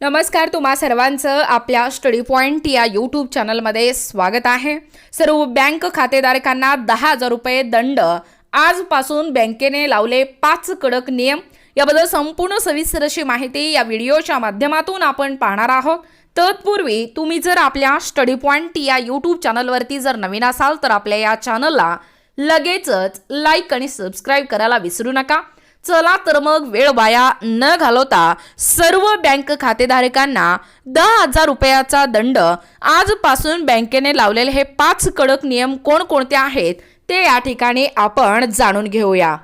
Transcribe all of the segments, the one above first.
नमस्कार तुम्हा सर्वांचं आपल्या स्टडी पॉईंट या यूट्यूब चॅनलमध्ये स्वागत आहे. सर्व बँक खातेधारकांना दहा हजार रुपये दंड. आजपासून बँकेने लावले पाच कडक नियम. याबद्दल संपूर्ण सविस्तर अशी माहिती या व्हिडिओच्या माध्यमातून आपण पाहणार आहोत. तत्पूर्वी तुम्ही जर आपल्या स्टडी पॉईंट या यूट्यूब चॅनलवरती जर नवीन असाल तर आपल्या या चॅनलला लगेचच लाईक आणि सबस्क्राईब करायला विसरू नका. चला तर मग वेळ वाया न घालवता सर्व बँक खातेधारकांना दहा हजार रुपयाचा दंड. आजपासून बँकेने लावलेले हे पाच कडक नियम कोणकोणते आहेत ते या ठिकाणी आपण जाणून घेऊया.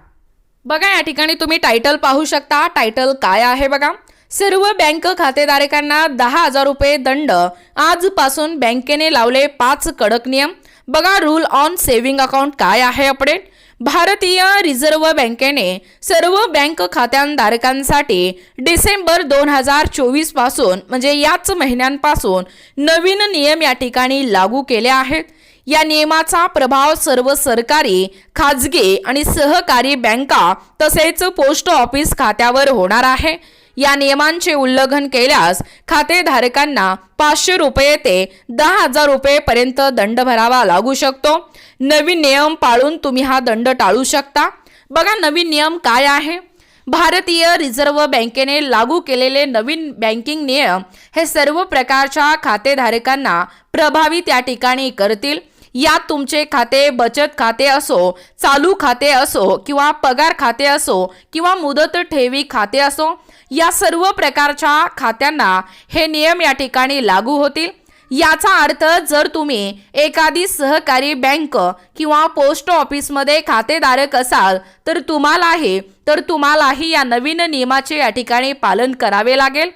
बघा या ठिकाणी तुम्ही टायटल पाहू शकता. टायटल काय आहे बघा? सर्व बँक खातेधारकांना दहा हजार रुपये दंड. आजपासून बँकेने लावले पाच कडक नियम. बघा रूल ऑन सेव्हिंग अकाउंट काय आहे अपडेट? भारतीय रिझर्व्ह बँकेने सर्व बँक खात्यांधारकांसाठी डिसेंबर दोन हजार चोवीसपासून म्हणजे याच महिन्यांपासून नवीन नियम या ठिकाणी लागू केले आहेत. या नियमाचा प्रभाव सर्व सरकारी खाजगी आणि सहकारी बँका तसेच पोस्ट ऑफिस खात्यावर होणार आहे. या नियमांचे उल्लंघन केल्यास खातेधारकांना पाचशे रुपये ते दहा हजार रुपये पर्यंत दंड भरावा लागू शकतो. नवीन नियम पाळून तुम्ही हा दंड टाळू शकता. बघा नवीन नियम काय आहे? भारतीय रिझर्व्ह बँकेने लागू केलेले नवीन बँकिंग नियम हे सर्व प्रकारच्या खातेधारकांना प्रभावी या ठिकाणी करतील. यात तुमचे खाते बचत खाते असो चालू खाते असो किंवा पगार खाते असो किंवा मुदत ठेवी खाते असो या सर्व प्रकारच्या खात्यांना हे नियम या ठिकाणी लागू होतील. याचा अर्थ जर तुम्ही एखादी सहकारी बँक किंवा पोस्ट ऑफिसमध्ये खातेधारक असाल तर तुम्हालाही तर तुम्हालाही या नवीन नियमाचे या ठिकाणी पालन करावे लागेल.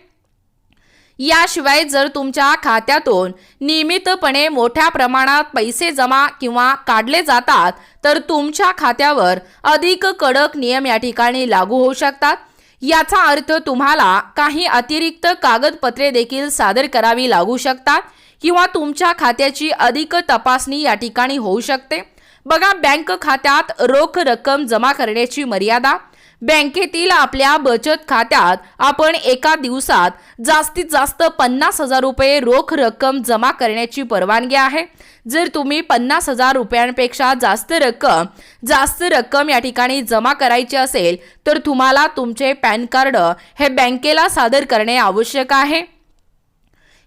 याशिवाय जर तुमच्या खात्यातून नियमितपणे मोठ्या प्रमाणात पैसे जमा किंवा काढले जातात तर तुमच्या खात्यावर अधिक कडक नियम या ठिकाणी लागू होऊ शकतात. याचा अर्थ तुम्हाला काही अतिरिक्त कागदपत्रे देखील सादर करावी लागू शकतात किंवा तुमच्या खात्याची अधिक तपासणी या ठिकाणी होऊ शकते. बघा बँक खात्यात रोख रक्कम जमा करण्याची मर्यादा. बँकेतील आपल्या बचत खात्यात आपण एका दिवसात जास्तीत जास्त पन्नास हजार रुपये रोख रक्कम जमा करण्याची परवानगी आहे. जर तुम्ही पन्नास हजार रुपयांपेक्षा जास्त रक्कम जास्त रक्कम या ठिकाणी जमा करायची असेल तर तुम्हाला तुमचे पॅन कार्ड हे बँकेला सादर करणे आवश्यक आहे.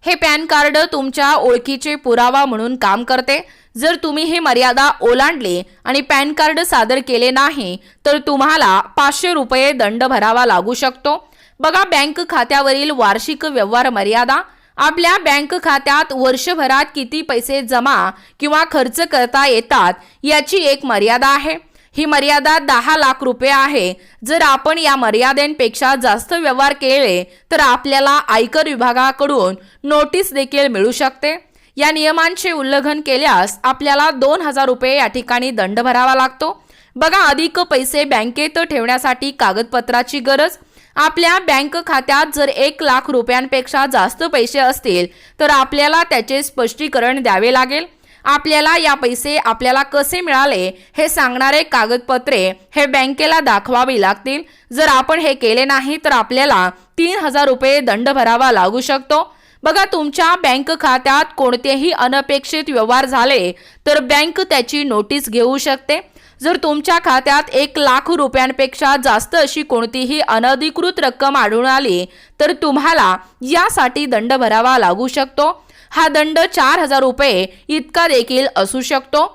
हे पॅन कार्ड तुमच्या ओळखीचे पुरावा म्हणून काम करते. जर तुम्ही हे मर्यादा ओलांडले आणि पॅन कार्ड सादर केले नाही तर तुम्हाला पाचशे रुपये दंड भरावा लागू शकतो. बघा बँक खात्यावरील वार्षिक व्यवहार मर्यादा. आपल्या बँक खात्यात वर्षभरात किती पैसे जमा किंवा खर्च करता येतात याची एक मर्यादा आहे. ही मर्यादा दहा लाख रुपये आहे. जर आपण या मर्यादेपेक्षा जास्त व्यवहार केले तर आपल्याला आयकर विभागाकडून नोटीस देखील मिळू शकते. या नियमांचे उल्लंघन केल्यास आपल्याला दोन हजार रुपये या ठिकाणी दंड भरावा लागतो. बघा अधिक पैसे बँकेत ठेवण्यासाठी कागदपत्राची गरज. आपल्या बँक खात्यात जर एक लाख रुपयांपेक्षा जास्त पैसे असतील तर आपल्याला त्याचे स्पष्टीकरण द्यावे लागेल. आपल्याला या पैसे आपल्याला कसे मिळाले हे सांगणारे कागदपत्रे हे बँकेला दाखवावी लागतील. जर आपण हे केले नाही तर आपल्याला तीन हजार रुपये दंड भरावा लागू शकतो. बघा तुमच्या बँक खात्यात कोणतेही अनपेक्षित व्यवहार झाले तर बँक त्याची नोटीस घेऊ शकते. जर तुमच्या खात्यात एक लाख रुपयांपेक्षा जास्त अशी कोणतीही अनधिकृत रक्कम आढळून आली तर तुम्हाला यासाठी दंड भरावा लागू शकतो. हा दंड चार हजार रुपये इतका देखील असू शकतो?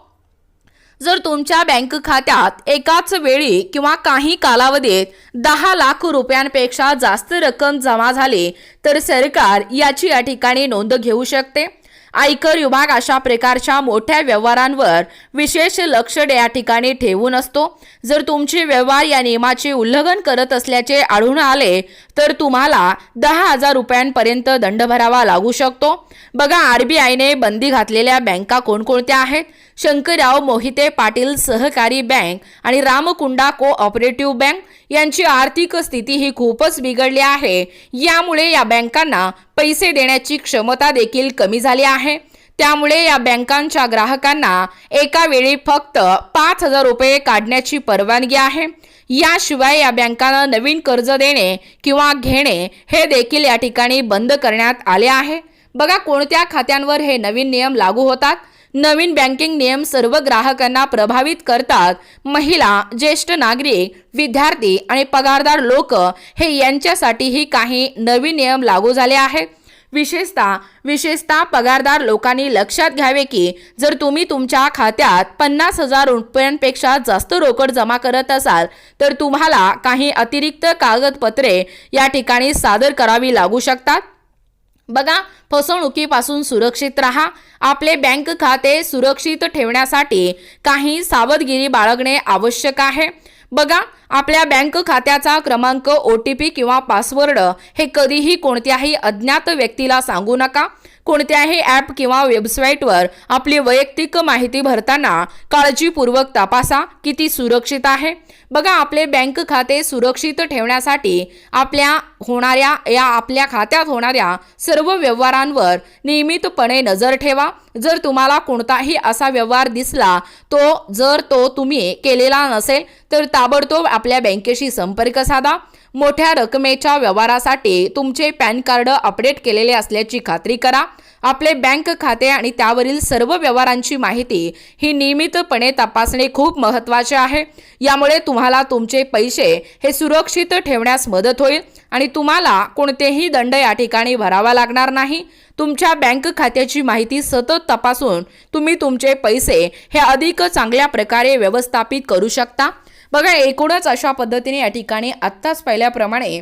जर तुमच्या बँक खात्यात एकाच वेळी किंवा काही कालावधीत दहा लाख रुपयांपेक्षा जास्त रक्कम जमा झाली तर सरकार याची या ठिकाणी नोंद घेऊ शकते. आयकर विभाग अशा प्रकारच्या मोठ्या व्यवहारांवर विशेष लक्ष या ठिकाणी ठेवून असतो. जर तुमचे व्यवहार या नियमाचे उल्लंघन करत असल्याचे आढळून आले तर तुम्हाला दहा हजार रुपयांपर्यंत दंड भरावा लागू शकतो. बघा आरबीआयने बंदी घातलेल्या बँका कोणकोणत्या आहेत? शंकरराव मोहिते पाटील सहकारी बँक आणि रामकुंडा को ऑपरेटिव्ह बँक यांची आर्थिक स्थिती ही खूपच बिघडली आहे. यामुळे या बँकांना पैसे देण्याची क्षमता देखील कमी झाली आहे. त्यामुळे या बँकांच्या ग्राहकांना एका वेळी फक्त पाच हजार रुपये काढण्याची परवानगी आहे. याशिवाय या बँकांना नवीन कर्ज देणे किंवा घेणे हे देखील या ठिकाणी बंद करण्यात आले आहे. बघा कोणत्या खात्यांवर हे नवीन नियम लागू होतात? नवीन बँकिंग नियम सर्व ग्राहकांना प्रभावित करतात. महिला ज्येष्ठ नागरिक विद्यार्थी आणि पगारदार लोक हे यांच्यासाठीही काही नवीन नियम लागू झाले आहेत. विशेषतः विशेषतः पगारदार लोकांनी लक्षात घ्यावे की जर तुम्ही तुमच्या खात्यात पन्नास हजार रुपयांपेक्षा जास्त रोकड जमा करत असाल तर तुम्हाला काही अतिरिक्त कागदपत्रे या ठिकाणी सादर करावी लागू शकतात. बघा फसवणुकीपासून सुरक्षित राहा. आपले बँक खाते सुरक्षित ठेवण्यासाठी काही सावधगिरी बाळगणे आवश्यक आहे. बघा आपल्या बँक खात्याचा क्रमांक ओ टी पी किंवा पासवर्ड हे कधीही कोणत्याही अज्ञात व्यक्तीला सांगू नका. कोणत्याही ॲप किंवा वेबसाईटवर आपली वैयक्तिक माहिती भरताना काळजीपूर्वक तपासा की ती सुरक्षित आहे. बघा आपले बँक खाते सुरक्षित ठेवण्यासाठी आपल्या होणाऱ्या या आपल्या खात्यात होणाऱ्या सर्व व्यवहारांवर नियमितपणे नजर ठेवा. जर तुम्हाला कोणताही असा व्यवहार दिसला तो जर तो तुम्ही केलेला नसेल तर ताबडतोब आपल्या बँकेशी संपर्क साधा. मोठ्या रकमेच्या व्यवहारासाठी तुमचे पॅन कार्ड अपडेट केलेले असल्याची खात्री करा. आपले बँक खाते आणि त्यावरील सर्व व्यवहारांची माहिती ही नियमितपणे तपासणे खूप महत्त्वाचे आहे. यामुळे तुम्हाला तुमचे पैसे हे सुरक्षित ठेवण्यास मदत होईल आणि तुम्हाला कोणतेही दंड या ठिकाणी भरावा लागणार नाही. तुमच्या बँक खात्याची माहिती सतत तपासून तुम्ही तुमचे पैसे हे अधिक चांगल्या प्रकारे व्यवस्थापित करू शकता. बघा एकूणच अशा पद्धतीने या ठिकाणी आत्ताच पाहिल्याप्रमाणे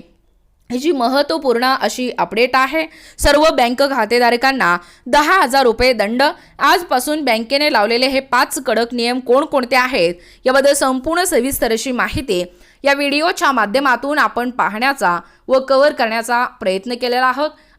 ही जी महत्त्वपूर्ण अशी अपडेट आहे सर्व बँक खातेधारकांना दहा हजार रुपये दंड. आजपासून बँकेने लावलेले हे पाच कडक नियम कोणकोणते आहेत याबद्दल संपूर्ण सविस्तर अशी माहिती या व्हिडिओच्या माध्यमातून आपण पाहण्याचा व कव्हर करण्याचा प्रयत्न केलेला आहोत.